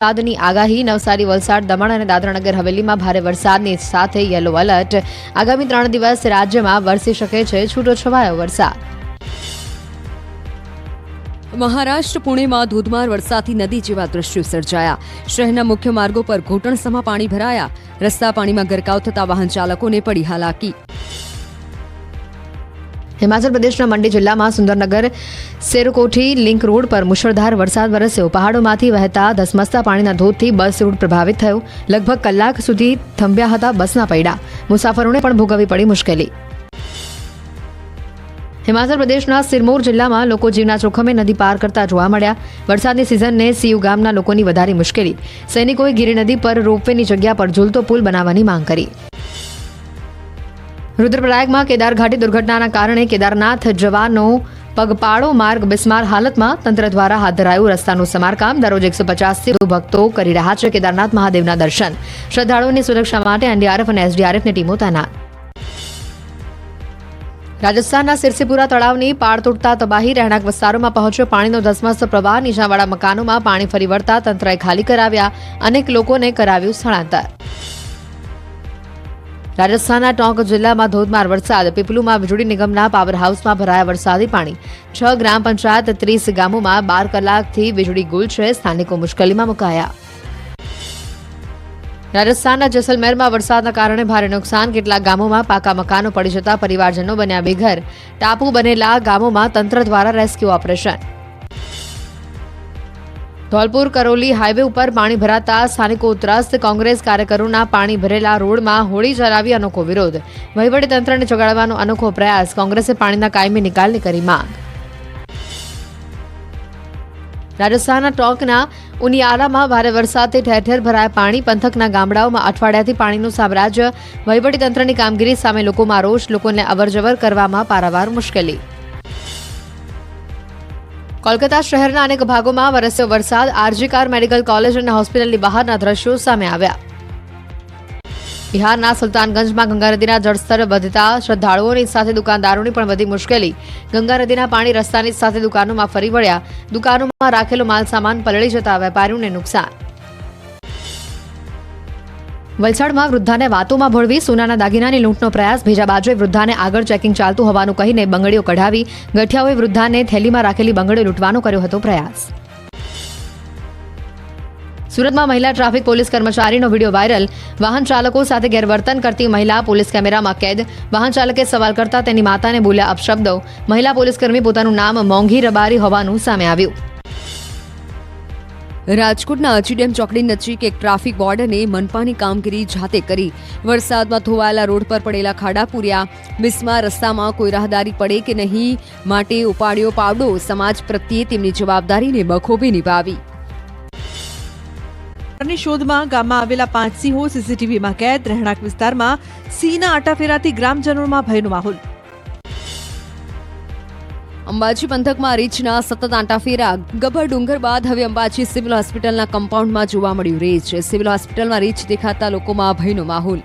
વરસાદની આગાહી, નવસારી, વલસાડ, દમણ અને દાદરાનગર હવેલીમાં ભારે વરસાદની સાથે યલો એલર્ટ. આગામી ત્રણ દિવસ રાજ્યમાં વરસી શકે છે છૂટોછવાયો વરસાદ. મહારાષ્ટ્ર પુણેમાં ધોધમાર વરસાદથી નદી જેવા દ્રશ્યો સર્જાયા. શહેરના મુખ્ય માર્ગો પર ઘૂંટણસમા પાણી ભરાયા. રસ્તા પાણીમાં ગરકાવ થતા વાહન ચાલકોને પડી હાલાકી. હિમાચલ પ્રદેશના મંડી જિલ્લામાં સુંદરનગર સેરકોઠી લિંક રોડ પર મુશળધાર વરસાદ વરસ્યો. પહાડોમાંથી વહેતા ધસમસતા પાણીના ધોધથી બસ રૂટ પ્રભાવિત થયો. લગભગ કલાક સુધી થંભ્યા હતા બસના પૈડા. મુસાફરોને પણ ભોગવવી પડી મુશ્કેલી. હિમાચલ પ્રદેશના સિરમૌર જિલ્લામાં લોકો જીવના જોખમે નદી પાર કરતા જોવા મળ્યા. વરસાદની સિઝનને સીયુ ગામના લોકોની વધારી મુશ્કેલી. સૈનિકોએ ગીરી નદી પર રોપવેની જગ્યા પર ઝૂલતો પુલ બનાવવાની માંગ કરી. રુદ્રપ્રયાગમાં કેદાર ઘાટી દુર્ઘટનાના કારણે કેદારનાથ જવાનો પગપાળો માર્ગ બિસ્માર હાલતમાં તંત્ર દ્વારા હાથ ધરાયું. રસ્તાનું સમારકામ દરરોજ એકસો પચાસથી વધુ ભક્તો કરી રહ્યા છે. કેદારનાથ મહાદેવના દર્શન. શ્રદ્ધાળુઓની સુરક્ષા માટે એનડીઆરએફ અને એસડીઆરએફની ટીમો તૈનાત. રાજસ્થાનના સિરસીપુરા તળાવની પાળ તૂટતા તબાહી રહેણાંક વિસ્તારોમાં પહોંચ્યો. પાણીનો ધસમસતો પ્રવાહ નીચાણવાળા મકાનોમાં પાણી ફરી વળતા તંત્રએ ખાલી કરાવ્યા. અનેક લોકોને કરાવ્યું સ્થળાંતર. રાજસ્થાનના ટોંક જિલ્લામાં ધોધમાર વરસાદ. પીપલુમાં વીજળી નિગમના પાવર હાઉસમાં ભરાયા વરસાદી પાણી. છ ગ્રામ પંચાયત ત્રીસ ગામોમાં બાર કલાકથી વીજળી ગુલ છે. સ્થાનિકો મુશ્કેલીમાં મુકાયા. રાજસ્થાનના જેસલમેરમાં વરસાદના કારણે ભારે નુકસાન. કેટલાક ગામોમાં પાકા મકાનો પડી જતા પરિવારજનો બન્યા બેઘર. ટાપુ બનેલા ગામોમાં તંત્ર દ્વારા rescue operation. Dholpur Karauli highway ઉપર પાણી ભરાતા સ્થાનિકો ત્રસ્ત કોંગ્રેસ કાર્યકરોના પાણી ભરેલા રોડમાં હોળી ચલાવી અનોખો વિરોધ. વહીવટીતંત્રને જગાડવાનો અનોખો પ્રયાસ કોંગ્રેસે પાણીના કાયમી નિકાલની કરી માંગ. રાજસ્થાનના ટોંકના ઉનિયારામાં ભારે વરસાદથી ઠેર ઠેર ભરાયા પાણી. પંથકના ગામડાઓમાં અઠવાડિયાથી પાણીનું સામ્રાજ્ય વહીવટીતંત્રની કામગીરી સામે લોકોમાં રોષ, લોકોને અવરજવર કરવામાં પારાવાર મુશ્કેલી. કોલકાતા શહેરના અનેક ભાગોમાં વરસ્યો વરસાદ. આરજીકાર મેડિકલ કોલેજ અને હોસ્પિટલની બહારના દ્રશ્યો સામે આવ્યા. બિહારના સુલતાનગંજમાં ગંગા નદીના જળસ્તર વધતા શ્રદ્ધાળુઓની સાથે દુકાનદારોની પણ વધી મુશ્કેલી. ગંગા નદીના પાણી રસ્તાની સાથે દુકાનોમાં ફરી વળ્યા. દુકાનોમાં રાખેલો માલસામાન પલળી જતા વેપારીઓને નુકસાન. વલસાડમાં વૃદ્ધાને વાતોમાં ભળવી સોનાના દાગીનાની લૂંટનો પ્રયાસ. બીજા બાજુએ વૃદ્ધાને આગળ ચેકિંગ ચાલતું હોવાનું કહીને બંગડીઓ કઢાવી ગઠિયાઓએ વૃદ્ધાને થેલીમાં રાખેલી બંગડીઓ લૂંટવાનો કર્યો હતો પ્રયાસ. સુરતમાં મહિલા ટ્રાફિક પોલીસ કર્મચારીનો વીડિયો વાયરલ. વાહન ચાલકો સાથે ગેરવર્તન કરતી મહિલા પોલીસ કેમેરામાં કેદ. વાહન ચાલકે સવાલ કરતા તેની માતાને બોલ્યા અપશબ્દો. મહિલા પોલીસકર્મી પોતાનું નામ મોંઘી રબારી હોવાનું સામે આવ્યું. રાજકોટના અચીડેમ ચોકડી નજીક એક ટ્રાફિક વોર્ડને મનપાની કામગીરી જાતે કરી. વરસાદમાં ધોવાયેલા રોડ પર પડેલા ખાડા પૂર્યા. મિસમાં રસ્તામાં કોઈ રાહદારી પડે કે નહીં માટે ઉપાડ્યો પાવડો, સમાજ પ્રત્યે તેમની જવાબદારીને બખોબી નિભાવી. ની શોધમાં ગામમાં આવેલા પાંચ સિંહો સીસીટીવીમાં કેદ. રહેણાંક વિસ્તારમાં સિંહના આટાફેરાથી ગ્રામજનોમાં ભયનો માહોલ. અંબાજી પંથકમાં રીંછના સતત આંટાફેરા, ગભર ડુંગર બાદ હવે અંબાજી સિવિલ હોસ્પિટલના કમ્પાઉન્ડમાં જોવા મળ્યું રીંછ. સિવિલ હોસ્પિટલમાં રીંછ દેખાતા લોકોમાં ભયનો માહોલ.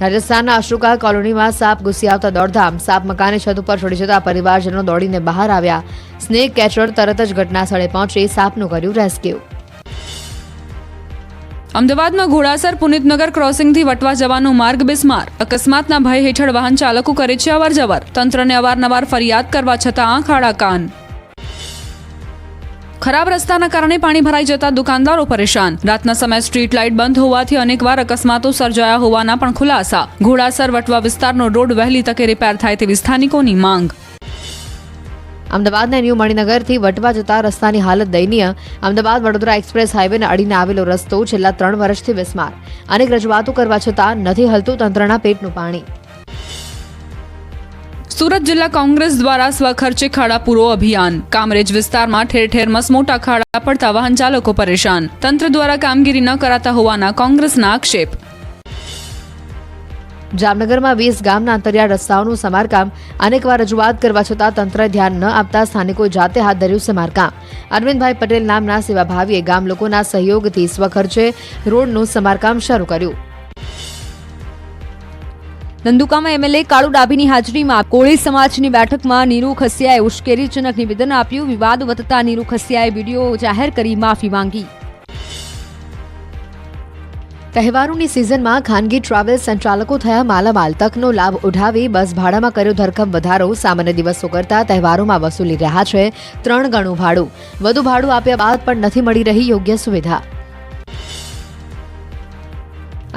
રાજસ્થાનના અશોકા કોલોનીમાં સાપ ઘૂસી આવતા દોડધામ. સાપ મકાને છત ઉપર છોડી જતા પરિવારજનો દોડીને બહાર આવ્યા. સ્નેક કેચર તરત જ ઘટના સ્થળે પહોંચી સાપનું કર્યું રેસ્ક્યુ. અમદાવાદમાં ઘોડાસર પુનિતનગર ક્રોસિંગથી વટવા જવાનો માર્ગ બિસ્માર. અકસ્માતના ભય હેઠળ વાહન ચાલકો કરે છે અવરજવર. તંત્રને અવારનવાર ફરિયાદ કરવા છતાં આંખ આડા કાન ખરાબ રસ્તાના કારણે પાણી ભરાઈ જતા દુકાનદારો પરેશાન. રાતના સમયે સ્ટ્રીટ લાઇટ બંધ હોવાથી અનેકવાર અકસ્માતો સર્જાયા હોવાના પણ ખુલાસા. ઘોડાસર વટવા વિસ્તારનો રોડ વહેલી તકે રિપેર થાય તેવી સ્થાનિકોની માંગ. અમદાવાદના ન્યૂ મણિનગરથી વટવા જતા રસ્તાની હાલત દયનીય. અમદાવાદ વડોદરા એક્સપ્રેસ હાઈવેને અડીને આવેલો રસ્તો છેલ્લા ત્રણ વર્ષથી બિસ્માર અનેક રજૂઆતો કરવા છતાં નથી હલતું તંત્રના પેટનું પાણી. સુરત જિલ્લા કોંગ્રેસ દ્વારા સ્વખર્ચે ખાડા પૂરો અભિયાન. કામરેજ વિસ્તારમાં ઠેર ઠેર મસમોટા ખાડા પડતા વાહન ચાલકો પરેશાન. તંત્ર દ્વારા કામગીરી ન કરાતા હોવાના કોંગ્રેસના આક્ષેપ. જામનગરમાં વીસ ગામના અંતરિયાળ રસ્તાઓનું સમારકામ અનેકવાર રજૂઆત કરવા છતાં તંત્ર ધ્યાન ન આપતા સ્થાનિકોએ જાતે હાથ ધર્યું સમારકામ. અરવિંદભાઈ પટેલ નામના સેવાભાવીએ ગામ લોકોના સહયોગથી સ્વખર્ચે રોડનું સમારકામ શરૂ કર્યું. ધંધુકામાં એમએલએ કાળુ ડાભીની હાજરીમાં કોળી સમાજની બેઠકમાં નીરુ ખસિયાએ ઉશ્કેરીજનક નિવેદન આપ્યું. વિવાદ વધતા નીરુ ખસિયાએ વીડિયો જાહેર કરી માફી માંગી. તહેવારોની સિઝનમાં ખાનગી ટ્રાવેલ સંચાલકો થયા માલામાલ. તકનો લાભ ઉઠાવી બસ ભાડામાં કર્યો ધરખમ વધારો. સામાન્ય દિવસો કરતા તહેવારોમાં વસૂલી રહ્યા છે ત્રણ ગણું ભાડું. વધુ ભાડું આપ્યા બાદ પણ નથી મળી રહી યોગ્ય સુવિધા.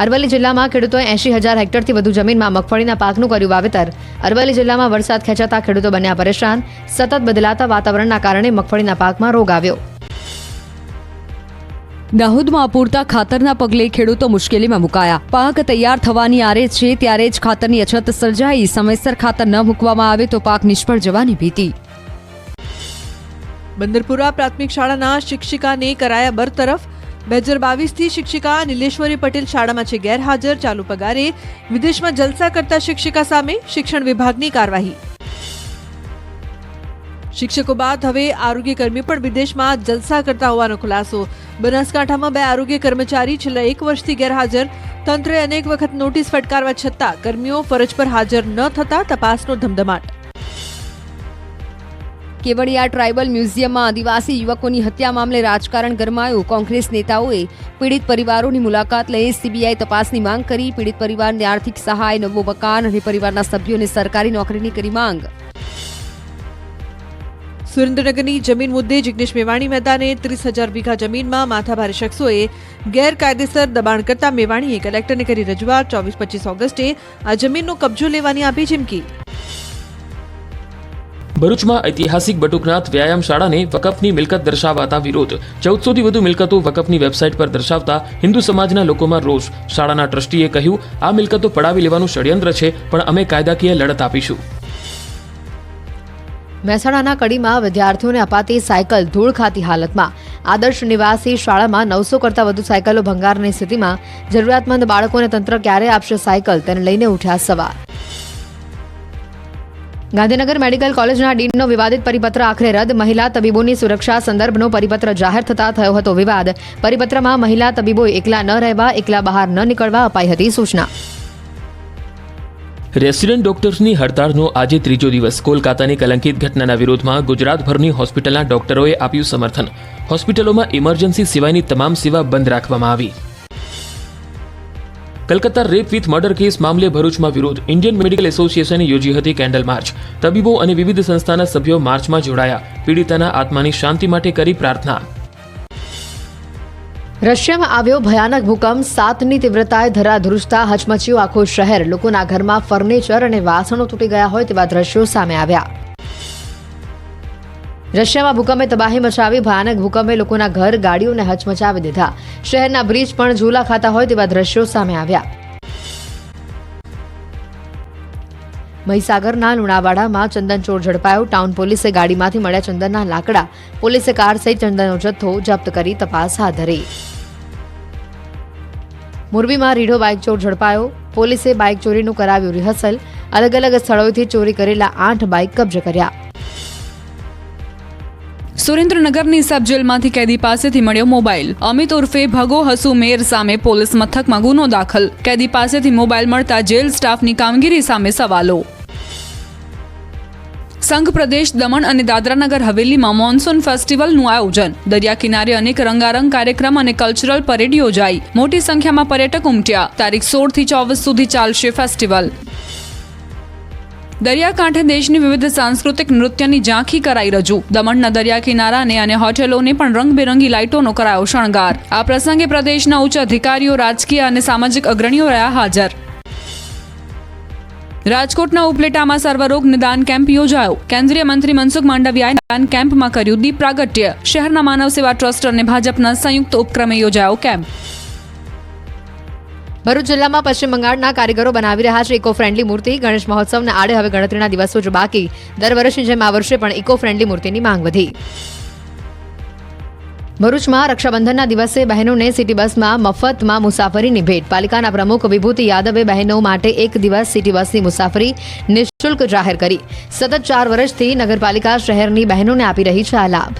અરવલ્લી જિલ્લામાં ખેડૂતોએ એંશી હજાર હેક્ટરથી વધુ જમીનમાં મગફળીના પાકનું કર્યું વાવેતર. અરવલ્લી જિલ્લામાં વરસાદ ખેંચાતા ખેડૂતો બન્યા પરેશાન. સતત બદલાતા વાતાવરણના કારણે મગફળીના પાકમાં રોગ આવ્યો. દાહોદમાં અપૂરતા ખાતરના પગલે ખેડૂતો મુશ્કેલીમાં મુકાયા. પાક તૈયાર થવાની આરે છે ત્યારે જ ખાતરની અછત સર્જાઈ. સમયસર ખાતર ન મૂકવામાં આવે તો પાક નિષ્ફળ જવાની ભીતિ. બંદરપુરા પ્રાથમિક શાળાના શિક્ષિકાને કરાયા બરતરફ બે હજાર બાવીસથી શિક્ષિકા નિલેશ્વરી પટેલ શાળામાં છે ગેરહાજર. ચાલુ પગારે વિદેશમાં જલસા કરતા શિક્ષિકા સામે શિક્ષણ વિભાગની કાર્યવાહી. શિક્ષકો બાદ હવે આરોગ્ય પણ વિદેશમાં જલસા કરતા હોવાનો ખુલાસો. બનાસકાંઠામાં બે આરોગ્ય કર્મચારી છેલ્લા એક વર્ષથી ગેરહાજર. તંત્રે અનેક વખત નોટિસ ફટકારવા છતાં કર્મીઓ ફરજ પર હાજર ન થતા તપાસનો ધમધમાટ. કેવડિયા ટ્રાઇબલ મ્યુઝિયમમાં આદિવાસી યુવકોની હત્યા મામલે રાજકારણ ગરમાયું. કોંગ્રેસ નેતાઓએ પીડિત પરિવારોની મુલાકાત લઈ સીબીઆઈ તપાસની માંગ કરી. પીડિત પરિવારને આર્થિક સહાય, નવું મકાન અને પરિવારના સભ્યોને સરકારી નોકરીની કરી માંગ. સુરેન્દ્રનગરની જમીન મુદ્દે જિગ્નેશ મેવાણી મહેતાને ત્રીસ હજાર વીઘા જમીનમાં માથાભારે શખ્સોએ ગેરકાયદેસર દબાણ કરતા મેવાણીએ કલેક્ટરને કરી રજૂઆત. ચોવીસ પચીસ ઓગસ્ટે આ જમીનનો કબજો લેવાની આપી ચીમકી. ભરૂચમાં ઐતિહાસિક બટુકનાથ વ્યાયામ શાળાને વકફની મિલકત દર્શાવાતા વિરોધ. ચૌદસોથી વધુ મિલકતો વકફની વેબસાઇટ પર દર્શાવતા હિન્દુ સમાજના લોકોમાં રોષ. શાળાના ટ્રસ્ટીએ કહ્યું, આ મિલકતો પડાવી લેવાનું ષડયંત્ર છે, પણ અમે કાયદાકીય લડત આપીશું. મહેસાણાના કડીમાં વિદ્યાર્થીઓને અપાતી સાયકલ ધૂળ ખાતી હાલતમાં. આદર્શ નિવાસી શાળામાં નવસો કરતાં વધુ સાયકલો ભંગારની સ્થિતિમાં જરૂરિયાતમંદ બાળકોને તંત્ર ક્યારે આપશે સાયકલ? તેને લઈને ઉઠ્યા સવાલ. ગાંધીનગર મેડિકલ કોલેજના ડીનનો વિવાદિત પરિપત્ર આખરે રદ. મહિલા તબીબોની સુરક્ષા સંદર્ભનો પરિપત્ર જાહેર થતા થયો હતો વિવાદ. પરિપત્રમાં મહિલા તબીબોએ એકલા ન રહેવા, એકલા બહાર ન નીકળવા અપાઈ હતી સૂચના. રેસિડેન્ટ ડોક્ટર્સની હડતાળનો આજે ત્રીજો દિવસ. કોલકાતાની કલંકિત ઘટનાના વિરોધમાં ગુજરાતભરની હોસ્પિટલના ડોક્ટરોએ આપ્યું સમર્થન. હોસ્પિટલોમાં ઇમરજન્સી સિવાયની તમામ સેવા બંધ રાખવામાં આવી. Kolkata rape with murder case મામલે ભરૂચમાં વિરોધ. ઇન્ડિયન મેડિકલ એસોસિએશને યોજી હતી કેન્ડલ માર્ચ. તબીબો અને વિવિધ સંસ્થાના સભ્યો માર્ચમાં જોડાયા. પીડિતાના આત્માની શાંતિ માટે કરી પ્રાર્થના. રશિયામાં આવ્યો ભયાનક ભૂકંપ. સાતની તીવ્રતાએ ધરાધ્રુજતા હચમચ્યું આખું શહેર. લોકોના ઘરમાં ફર્નિચર અને વાસણો તૂટી ગયા હોય તેવા દ્રશ્યો સામે આવ્યા. રશિયામાં ભૂકંપે તબાહી મચાવી ભયાનક ભૂકંપે લોકોના ઘર, ગાડીઓને હચમચાવી દીધા. શહેરના બ્રિજ પણ ઝૂલા ખાતા હોય તેવા દ્રશ્યો સામે આવ્યા. મહીસાગરના લુણાવાડામાં ચંદન ચોર ઝડપાયો. ટાઉન પોલીસે ગાડીમાંથી મળ્યા ચંદનના લાકડા. પોલીસે કાર સહિત ચંદનનો જથ્થો જપ્ત કરી તપાસ હાથ ધરી. મોરબીમાં રીઢો બાઇક ચોર ઝડપાયો. પોલીસે બાઇક ચોરીનું કરાવ્યું રિહર્સલ. અલગ અલગ સ્થળોએથી ચોરી કરેલા આઠ બાઇક કબજે કર્યા. સુરેન્દ્રનગરની સબ જેલમાંથી કેદી પાસેથી મળ્યો મોબાઈલ અમિત ઉર્ફે ભગો હસુ મેર સામે પોલીસ મથકમાં ગુનો દાખલ. કેદી પાસેથી મોબાઈલ મળતા જેલ સ્ટાફની કામગીરી સામે સવાલો. સંઘ પ્રદેશ દમણ અને દાદરાનગર હવેલીમાં મોન્સૂન ફેસ્ટિવલનું આયોજન. દરિયા કિનારે અનેક રંગારંગ કાર્યક્રમ અને કલ્ચરલ પરેડ યોજાઈ. મોટી સંખ્યામાં પર્યટક ઉમટ્યા. તારીખ સોળથી ચોવીસ સુધી ચાલશે ફેસ્ટિવલ. દરિયાકાંઠે દેશની વિવિધ સાંસ્કૃતિક નૃત્યની ઝાંખી કરાઈ રજૂ. દમણના દરિયા કિનારાને અને હોટેલોને પણ રંગબેરંગી લાઇટોનો કરાયો શણગાર. આ પ્રસંગે પ્રદેશના ઉચ્ચ અધિકારીઓ, રાજકીય અને સામાજિક અગ્રણીઓ રહ્યા હાજર. રાજકોટના ઉપલેટામાં સર્વરોગ નિદાન કેમ્પ યોજાયો. કેન્દ્રીય મંત્રી મનસુખ માંડવિયાએ નિદાન કેમ્પમાં કર્યું દીપ પ્રાગટ્ય. શહેરના માનવ સેવા ટ્રસ્ટ અને ભાજપના સંયુક્ત ઉપક્રમે યોજાયો કેમ્પ. ભરૂચ જિલ્લામાં પશ્ચિમ બંગાળના કારીગરો બનાવી રહ્યા છે ઇકો ફ્રેન્ડલી મૂર્તિ. ગણેશ મહોત્સવના આડે હવે ગણતરીના દિવસો જ બાકી. દર વર્ષની જેમ આ વર્ષે પણ ઇકો ફ્રેન્ડલી મૂર્તિની માંગ વધી. ભરૂચમાં રક્ષાબંધનના દિવસે બહેનોને સિટી બસમાં મફતમાં મુસાફરીની ભેટ. પાલિકાના પ્રમુખ વિભૂતિ યાદવે બહેનો માટે એક દિવસ સિટી બસની મુસાફરી નિઃશુલ્ક જાહેર કરી. સતત ચાર વર્ષથી નગરપાલિકા શહેરની બહેનોને આપી રહી છે આ લાભ.